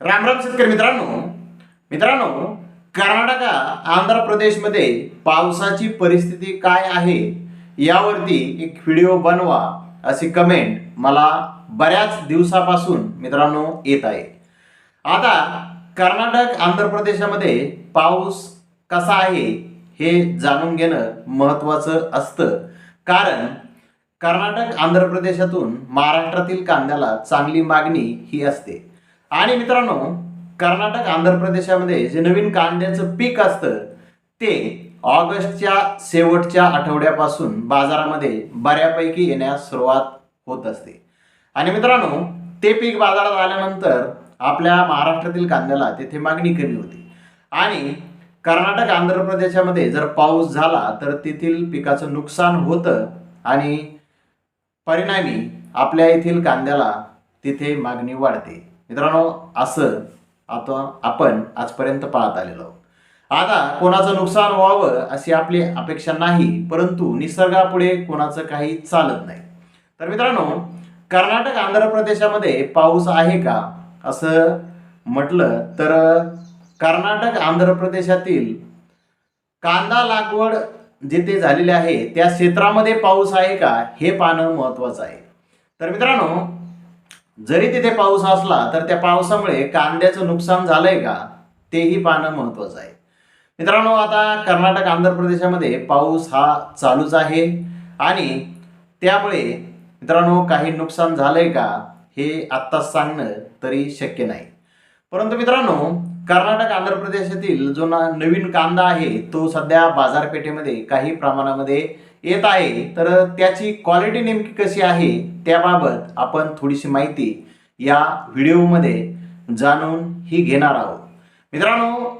रामराम शेतकरी मित्रांनो. मित्रांनो कर्नाटक आंध्र प्रदेशमध्ये पावसाची परिस्थिती काय आहे यावरती एक व्हिडिओ बनवा अशी कमेंट मला बऱ्याच दिवसापासून मित्रांनो येत आहे. आता कर्नाटक आंध्र प्रदेशामध्ये पाऊस कसा आहे हे जाणून घेणं महत्त्वाचं असतं. कारण कर्नाटक आंध्र प्रदेशातून महाराष्ट्रातील कांद्याला चांगली मागणी ही असते. आणि मित्रांनो कर्नाटक आंध्र प्रदेशामध्ये जे नवीन कांद्याचं पीक असतं ते ऑगस्टच्या शेवटच्या आठवड्यापासून बाजारामध्ये बऱ्यापैकी येण्यास सुरुवात होत असते. आणि मित्रांनो ते पीक बाजारात आल्यानंतर आपल्या महाराष्ट्रातील कांद्याला तेथे मागणी कमी होती. आणि कर्नाटक आंध्र प्रदेशामध्ये जर पाऊस झाला तर तेथील पिकाचं नुकसान होतं आणि परिणामी आपल्या येथील कांद्याला तिथे मागणी वाढते. मित्रांनो असं आता आपण आजपर्यंत पाहत आलेलो आहोत. आता कोणाचं नुकसान व्हावं अशी आपली अपेक्षा नाही परंतु निसर्गापुढे कोणाचं काही चालत नाही. तर मित्रांनो कर्नाटक आंध्र प्रदेशामध्ये पाऊस आहे का? असं म्हटलं तर कर्नाटक आंध्र प्रदेशातील कांदा लागवड जिथे झालेली आहे त्या क्षेत्रामध्ये पाऊस आहे का? हे पाहणं महत्वाचं आहे. तर मित्रांनो जरी तिथे पाऊस असला तर त्या पावसामुळे कांद्याचं नुकसान झालंय का? तेही पाहणं महत्वाचं आहे. मित्रांनो आता कर्नाटक आंध्र प्रदेशामध्ये पाऊस हा चालूच आहे. आणि त्यामुळे मित्रांनो काही नुकसान झालंय का हे आत्ताच सांगणं तरी शक्य नाही. परंतु मित्रांनो कर्नाटक आंध्र प्रदेशातील जो ना नवीन कांदा आहे तो सध्या बाजारपेठेमध्ये काही प्रमाणामध्ये येत आहे. तर त्याची क्वालिटी नेमकी कशी आहे त्याबाबत आपण थोडीशी माहिती या व्हिडिओमध्ये जाणून ही घेणार आहोत. मित्रांनो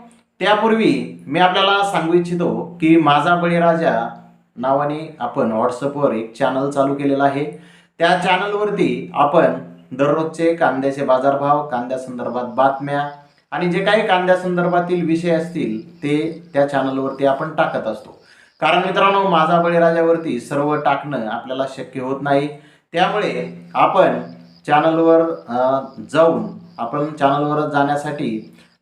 त्यापूर्वी मी आपल्याला सांगू इच्छितो की माझा बळीराजा नावाने आपण व्हॉट्सअपवर एक चॅनल चालू केलेला आहे. त्या चॅनलवरती आपण दररोजचे कांद्याचे बाजारभाव कांद्यासंदर्भात बातम्या आणि जे काही कांद्यासंदर्भातील विषय असतील ते त्या चॅनलवरती आपण टाकत असतो. कारण मित्रांनो माझा बळीराजावरती सर्व टाकणं आपल्याला शक्य होत नाही. त्यामुळे आपण चॅनलवर जाऊन आपण चॅनलवर जाण्यासाठी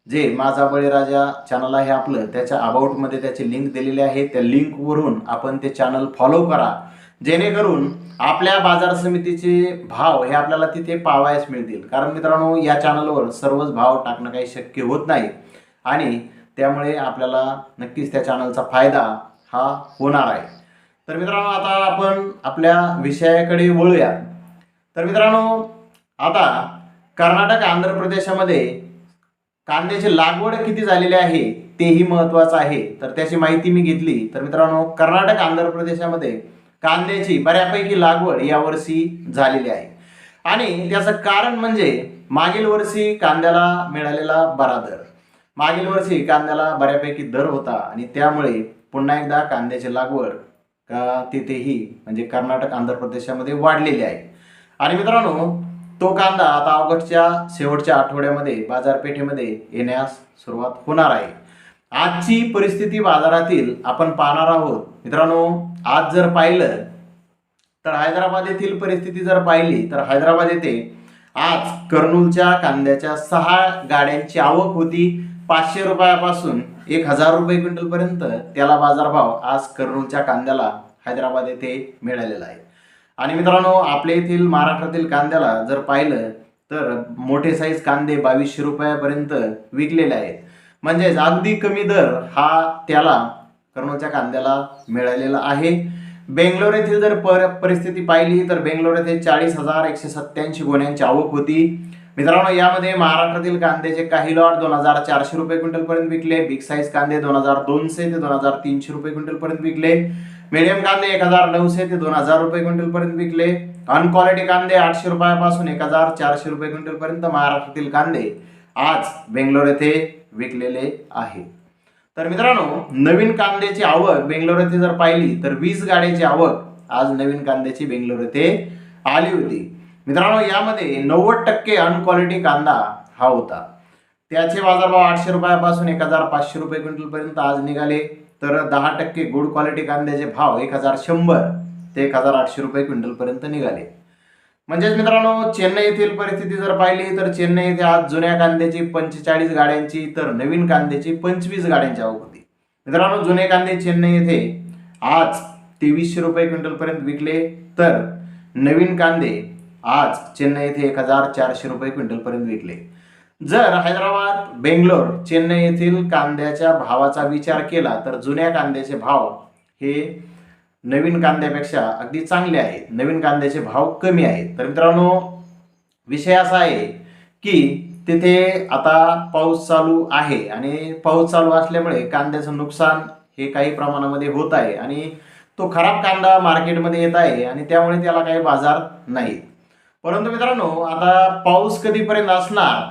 जे माझा बळीराजा चॅनल आहे आपलं त्याच्या अबाउटमध्ये त्याची लिंक दिलेली आहे. त्या लिंकवरून आपण ते चॅनल फॉलो करा. जेणेकरून आपल्या बाजार समितीचे भाव हे आपल्याला तिथे पावायस मिळतील. कारण मित्रांनो या चॅनलवर सर्वच भाव टाकणं काही शक्य होत नाही. आणि त्यामुळे आपल्याला नक्कीच त्या चॅनलचा फायदा हा होणार आहे. तर मित्रांनो आता आपण आपल्या विषयाकडे वळूया. तर मित्रांनो आता कर्नाटक आंध्र प्रदेशामध्ये कांद्याची लागवड किती झालेली आहे तेही महत्त्वाचं आहे. तर त्याची माहिती मी घेतली. तर मित्रांनो कर्नाटक आंध्र प्रदेशामध्ये कांद्याची बऱ्यापैकी लागवड यावर्षी झालेली आहे. आणि त्याचं कारण म्हणजे मागील वर्षी कांद्याला मिळालेला बरा दर मागील वर्षी कांद्याला बऱ्यापैकी दर होता आणि त्यामुळे पुन्हा एकदा कांद्याची लागवड का तिथेही म्हणजे कर्नाटक आंध्र प्रदेशामध्ये वाढलेली आहे. आणि मित्रांनो तो कांदा आता ऑगस्टच्या शेवटच्या आठवड्यामध्ये बाजारपेठेमध्ये येण्यास सुरुवात होणार आहे. आजची परिस्थिती बाजारातील आपण पाहणार आहोत. मित्रांनो आज जर पाहिलं तर हैदराबाद येथील परिस्थिती जर पाहिली तर हैदराबाद येथे आज कर्नूलच्या कांद्याच्या सहा गाड्यांची आवक होती. पाचशे रुपयापासून एक हजार रुपये क्विंटलपर्यंत त्याला बाजारभाव आज कर्नूलच्या कांद्याला हैदराबाद येथे मिळालेला आहे. आणि मित्रांनो आपल्या येथील महाराष्ट्रातील कांद्याला जर पाहिलं तर मोठे साईज कांदे बावीसशे रुपयापर्यंत विकलेले आहेत. म्हणजेच अगदी कमी दर हा त्याला कर्नूलच्या कांद्याला मिळालेला आहे. बेंगलोर येथील जर पर परिस्थिती पाहिली तर बेंगलोर येथे चाळीस हजार एकशे सत्याऐंशी गोण्यांची आवक होती. मित्रांनो यामध्ये महाराष्ट्रातील कांद्याचे काही लॉट दोन हजार चारशे रुपये क्विंटलपर्यंत विकले. बिग साईज कांदे दोन हजार दोनशे ते दोन हजार तीनशे रुपये क्विंटलपर्यंत विकले. मिडियम कांदे एक हजार नऊशे ते दोन हजार रुपये क्विंटलपर्यंत विकले. अनक्वालिटी कांदे आठशे रुपयापासून एक हजार चारशे रुपये क्विंटलपर्यंत महाराष्ट्रातील कांदे आज बेंगलोर येथे विकलेले आहे तर मित्रांनो नवीन कांद्याची आवक बेंगलोर येथे जर पाहिली तर वीस गाड्याची आवक आज नवीन कांद्याची बेंगलोर येथे आली होती. मित्रांनो यामध्ये नव्वद टक्के अनक्वालिटी कांदा हा होता. त्याचे बाजारभाव आठशे रुपयापासून एक हजार पाचशे रुपये क्विंटलपर्यंत आज निघाले. तर दहा टक्के गुड क्वालिटी कांद्याचे भाव एक हजार शंभर ते एक हजार आठशे रुपये क्विंटलपर्यंत निघाले. म्हणजेच मित्रांनो चेन्नई येथील परिस्थिती जर पाहिली तर चेन्नई येथे आज जुन्या कांद्याची पंचेचाळीस गाड्यांची तर नवीन कांद्याची पंचवीस गाड्यांची आवक होती. मित्रांनो जुने कांदे चेन्नई येथे आज तेवीसशे रुपये क्विंटलपर्यंत विकले तर नवीन कांदे आज चेन्नई येथे एक हजार चारशे रुपये क्विंटलपर्यंत विकले. जर हैदराबाद बेंगलोर चेन्नई येथील कांद्याच्या भावाचा विचार केला तर जुन्या कांद्याचे भाव हे नवीन कांद्यापेक्षा अगदी चांगले आहेत. नवीन कांद्याचे भाव कमी आहेत. तर मित्रांनो विषय असा आहे की तिथे आता पाऊस चालू आहे आणि पाऊस चालू असल्यामुळे कांद्याचं नुकसान हे काही प्रमाणामध्ये होत आहे आणि तो खराब कांदा मार्केटमध्ये येत आहे आणि त्यामुळे त्याला काही बाजार नाहीत. परंतु मित्रांनो आता पाऊस कधीपर्यंत असणार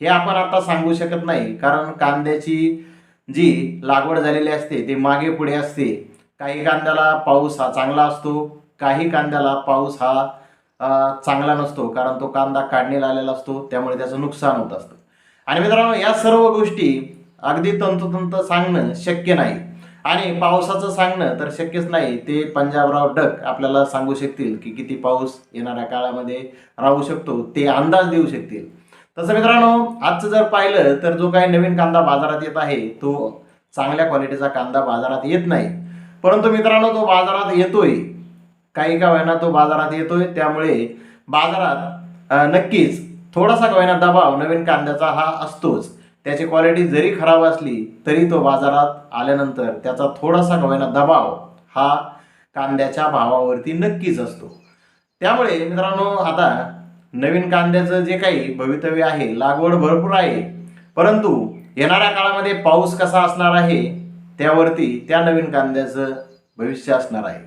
हे आपण आता सांगू शकत नाही. कारण कांद्याची जी लागवड झालेली असते ते मागे पुढे असते. काही कांद्याला पाऊस हा चांगला असतो काही कांद्याला पाऊस हा चांगला नसतो कारण तो कांदा काढणीला आलेला असतो त्यामुळे त्याचं नुकसान होत असतं. आणि मित्रांनो या सर्व गोष्टी अगदी तंतोतंत सांगणं शक्य नाही. आणि पावसाचं सांगणं तर शक्यच नाही ते पंजाबराव डक आपल्याला सांगू शकतील की किती पाऊस येणाऱ्या काळामध्ये राहू शकतो ते अंदाज देऊ शकतील. तसं मित्रांनो आजचं जर पाहिलं तर जो काही नवीन कांदा बाजारात येत आहे तो चांगल्या क्वालिटीचा कांदा बाजारात येत नाही. परंतु मित्रांनो तो बाजारात येतोय. काही का होईना तो बाजारात येतोय. त्यामुळे बाजारात नक्कीच थोडासा का दबाव नवीन कांद्याचा हा असतोच. त्याची क्वालिटी जरी खराब असली तरी तो बाजारात आल्यानंतर त्याचा थोडासा का होईना दबाव हा कांद्याच्या भावावरती नक्कीच असतो. त्यामुळे मित्रांनो आता नवीन कांद्याचं जे काही भवितव्य आहे लागवड भरपूर आहे. परंतु येणाऱ्या काळामध्ये पाऊस कसा असणार आहे त्यावरती त्या नवीन कांद्याचं भविष्य असणार आहे.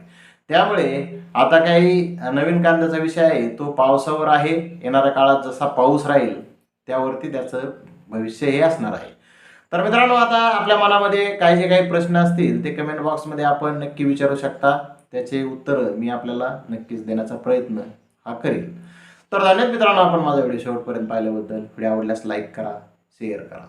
त्यामुळे आता काही नवीन कांद्याचा विषय आहे तो पावसावर आहे. येणाऱ्या काळात जसा पाऊस राहील त्यावरती त्याचं भविष्य हे असणार आहे. तर मित्रांनो आता आपल्या मनामध्ये काही जे काही प्रश्न असतील ते कमेंट बॉक्समध्ये आपण नक्की विचारू शकता. त्याचे उत्तर मी आपल्याला नक्कीच देण्याचा प्रयत्न हा करेल तर धन्यवाद मित्रांनो आपण माझा व्हिडिओ शेवटपर्यंत पाहिल्याबद्दल. व्हिडिओ आवडल्यास लाईक करा शेअर करा.